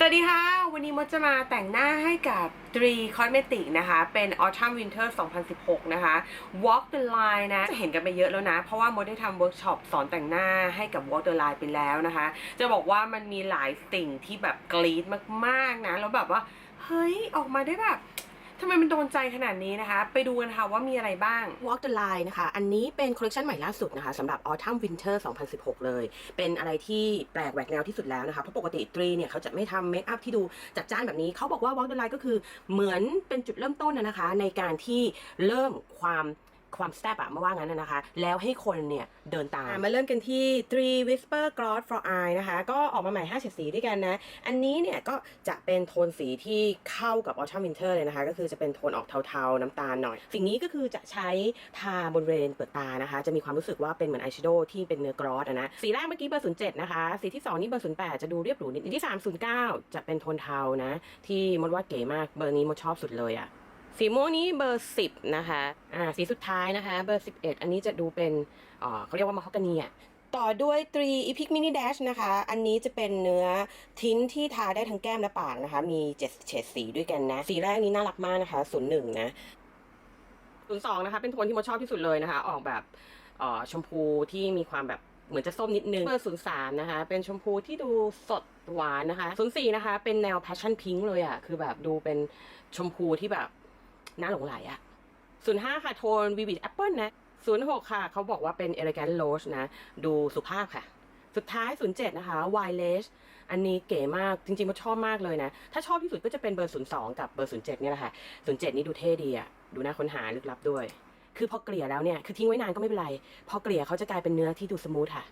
สวัสดีค่ะ วันนี้มดจะมาแต่งหน้าให้กับ3 Cosmetic นะคะ เป็น Autumn Winter 2016 นะคะ Walk the Line นะ จะเห็นกันไปเยอะแล้วนะ เพราะว่ามดได้ทำเวิร์กช็อปสอนแต่งหน้าให้กับ Walk the Line ไปแล้วนะคะ จะบอกว่ามันมีหลายสิ่งที่แบบกรี๊ดมาก ๆ นะ แล้วแบบว่า เฮ้ย ออกมาได้แบบ ทำไมมันโดนใจขนาดนี้นะคะ ไปดูกันค่ะว่ามีอะไรบ้าง Walk the Line นะคะ อันนี้เป็นคอลเลคชันใหม่ล่าสุดนะคะสำหรับ Autumn Winter 2016 เลย เป็นอะไรที่แปลกแหวกแนวที่สุดแล้วนะคะ เพราะปกติตรีเนี่ยเขาจะไม่ทำเมคอัพที่ดูจัดจ้านแบบนี้ เขาบอกว่า Walk the Line ก็คือเหมือนเป็นจุดเริ่มต้นนะนะคะ ในการที่เริ่มความ ความแซ่บอะมาว่างั้นนะคะ แล้วให้คนเนี่ยเดินตามมาเริ่มกันที่ Three Whisper Gloss for Eye นะคะ ก็ออกมาใหม่ 5 เฉดสีด้วยกันนะ อันนี้เนี่ยก็จะเป็นโทนสีที่เข้ากับ Autumn Winter เลยนะคะ ก็คือจะเป็นโทนออกเทาๆ น้ำตาลหน่อย สิ่งนี้ก็คือจะใช้ทาบนเรนเปิดตานะคะ จะมีความรู้สึกว่าเป็นเหมือนอายแชโดว์ที่เป็นเนื้อกรอสอะนะ สีแรกเมื่อกี้เบอร์07นะคะ สีที่2นี่เบอร์08จะดูเรียบหรูนิดสีที่3 09จะเป็นโทนเทานะ ที่มดว่าเก๋มากเบอร์นี้มดชอบสุดเลยอะ สีม่วงนี้เบอร์ 10 นะคะอ่าสีสุดท้ายนะคะ เบอร์ 11 อันนี้จะดูเป็นอ่าเขาเรียกว่ามาฮอกกานีอะต่อด้วย3 Epic Mini Dash นะคะ อันนี้จะเป็นเนื้อทิ้นที่ทาได้ทั้งแก้มและปากนะคะ มี7เฉดสีด้วยกันนะ สีแรกนี้น่ารักมากนะคะ01นะ02นะคะ เป็นโทนที่มดชอบที่สุดเลยนะคะ ออกแบบชมพูที่มีความแบบเหมือนจะส้มนิดนึงเบอร์03นย์สามนะคะ เป็นชมพูที่ดูสดหวานนะคะ04นย์สี่นะคะ เป็นแนว passion pink เลยอะ คือแบบดูเป็นชมพูที่แบบ น่าหลงไหลอะ05ค่ะโทน Vivid Apple นะ06ค่ะ เขาบอกว่าเป็น Elegant Rose นะ ดูสุภาพค่ะ สุดท้าย07นะคะ Wireless อันนี้เก๋มากจริงๆมันชอบมากเลยนะ ถ้าชอบที่สุดก็จะเป็นเบอร์02กับเบอร์07เนี่ยแหละค่ะ07นี่ดูเท่ดีอะดูน่าค้นหาลึกลับด้วย คือพอเกลี่ยแล้วเนี่ยคือทิ้งไว้นานก็ไม่เป็นไร พอเกลี่ยเขาจะกลายเป็นเนื้อที่ดูสมูทค่ะ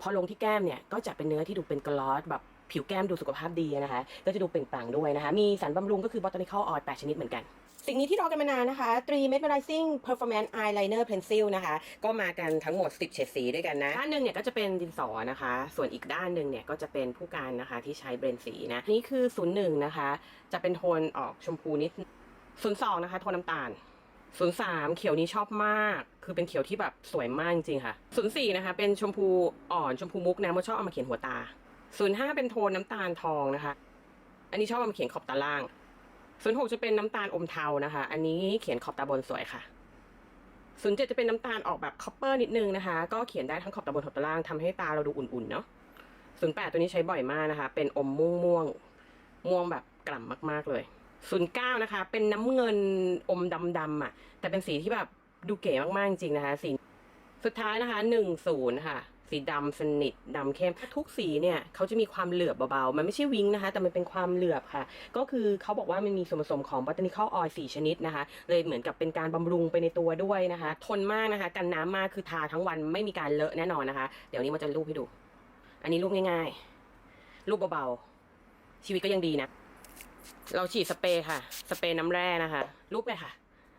พอลงที่แก้มเนี่ยก็จะเป็นเนื้อที่ดูเป็นกลอสแบบผิวแก้มดูสุขภาพดีนะคะ ก็จะดูเปล่งปลั่งด้วยนะคะ มีสารบำรุงก็คือ botanical oil 8 ชนิดเหมือนกัน สิ่งนี้ที่รอกันมานานนะคะ3 Mesmerizing Performance Eyeliner Pencil นะคะ ก็มากันทั้งหมด 10 เฉดสีด้วยกันนะ ด้านหนึ่งเนี่ยก็จะเป็นดินสอนะคะ ส่วนอีกด้านหนึ่งเนี่ยก็จะเป็นผู้การนะคะที่ใช้เบรนสีนะ นี่คือ 01 นะคะ จะเป็นโทนออกชมพูนิด 02 นะคะ โทนน้ำตาล03เขียวนี้ชอบมาก คือเป็นเขียวที่แบบสวยมากจริงๆค่ะ04นะคะ เป็นชมพูอ่อนชมพูมุกนะมดชอบเอามาเขียนหัวตา05เป็นโทนน้ำตาลทองนะคะ อันนี้ชอบเอามาเขียนขอบตาล่าง ส่วนหกจะเป็นน้ำตาลอมเทานะคะ อันนี้เขียนขอบตาบนสวยค่ะส่วนเจ็ดจะเป็นน้ำตาลออกแบบคอปเปอร์นิดนึงนะคะ ก็เขียนได้ทั้งขอบตาบนขอบตาล่างทำให้ตาเราดูอุ่นๆเนาะส่วนแปดตัวนี้ใช้บ่อยมากนะคะ เป็นอมม่วงม่วงม่วงแบบกล่ำมากๆเลยส่วนเก้านะคะ เป็นน้ำเงินอมดำๆอะ แต่เป็นสีที่แบบดูเก๋มากๆจริงนะคะสีสุดท้ายนะคะหนึ่งศูนย์ค่ะ สีดำสนิทดำเข้มทุกสีเนี่ยเขาจะมีความเหลือบเบาๆ มันไม่ใช่วิงนะคะ แต่มันเป็นความเหลือบค่ะ ก็คือเขาบอกว่ามันมีส่วนผสมของ botanical oil 4ชนิดนะคะ เลยเหมือนกับเป็นการบำรุงไปในตัวด้วยนะคะ ทนมากนะคะ กันน้ำมากคือทาทั้งวันไม่มีการเลอะแน่นอนนะคะ เดี๋ยวนี้มันจะรูปให้ดู อันนี้รูปง่ายๆ รูปเบาๆ ชีวิตก็ยังดีนะ เราฉีดสเปรย์ค่ะ สเปรย์น้ำแร่นะคะ รูปไปค่ะ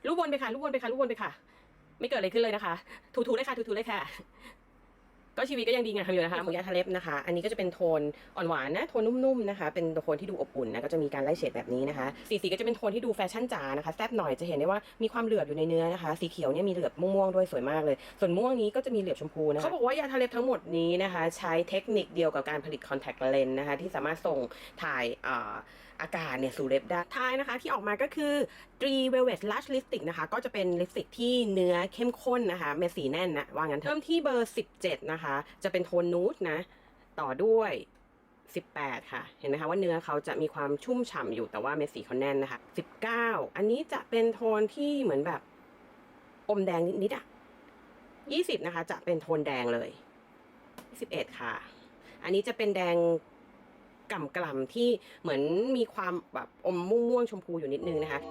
รูปวนไปค่ะ รูปวนไปค่ะ รูปวนไปค่ะ ไม่เกิดอะไรขึ้นเลยนะคะ ถูๆเลยค่ะ ถูๆเลยค่ะ ก็ชีวิตก็ยังดีงามอยู่นะคะหมูยาทะเล็บนะคะ อันนี้ก็จะเป็นโทนอ่อนหวานนะโทนนุ่มๆนะคะ เป็นโทนที่ดูอบอุ่นนะก็จะมีการไล่เฉดแบบนี้นะคะสีสีก็จะเป็นโทนที่ดูแฟชั่นจ๋านะคะแซ่บหน่อยจะเห็นได้ว่ามีความเหลือบอยู่ในเนื้อนะคะ สีเขียวเนี่ยมีเหลือบม่วงๆด้วยสวยมากเลย ส่วนม่วงนี้ก็จะมีเหลือบชมพูนะคะเขาบอกว่ายาทะเล็บทั้งหมดนี้นะคะ ใช้เทคนิคเดียวกับการผลิตคอนแทคเลนส์นะคะ ที่สามารถส่งถ่ายอ่าอากาศเนี่ยสู่เล็บได้ท้ายนะคะที่ออกมาก็คือ3 Velvet Lush Lipstick นะคะก็จะเป็นลิปสติกที่เนื้อเข้มข้นนะคะเม็ดสีแน่นนะว่างั้นเถอะเริ่มที่เบอร์ 17นะคะจะเป็นโทนนูดนะ ต่อด้วย 18 ค่ะ เห็นไหมคะว่าเนื้อเขาจะมีความชุ่มฉ่ำอยู่แต่ว่าเม็ดสีเขาแน่นนะคะ 19 อันนี้จะเป็นโทนที่เหมือนแบบอมแดงนิดๆอะ20 นะคะ จะเป็นโทนแดงเลย21ค่ะ อันนี้จะเป็นแดงกล่ำๆที่เหมือนมีความแบบอมม่วงๆชมพูอยู่นิดนึงนะคะ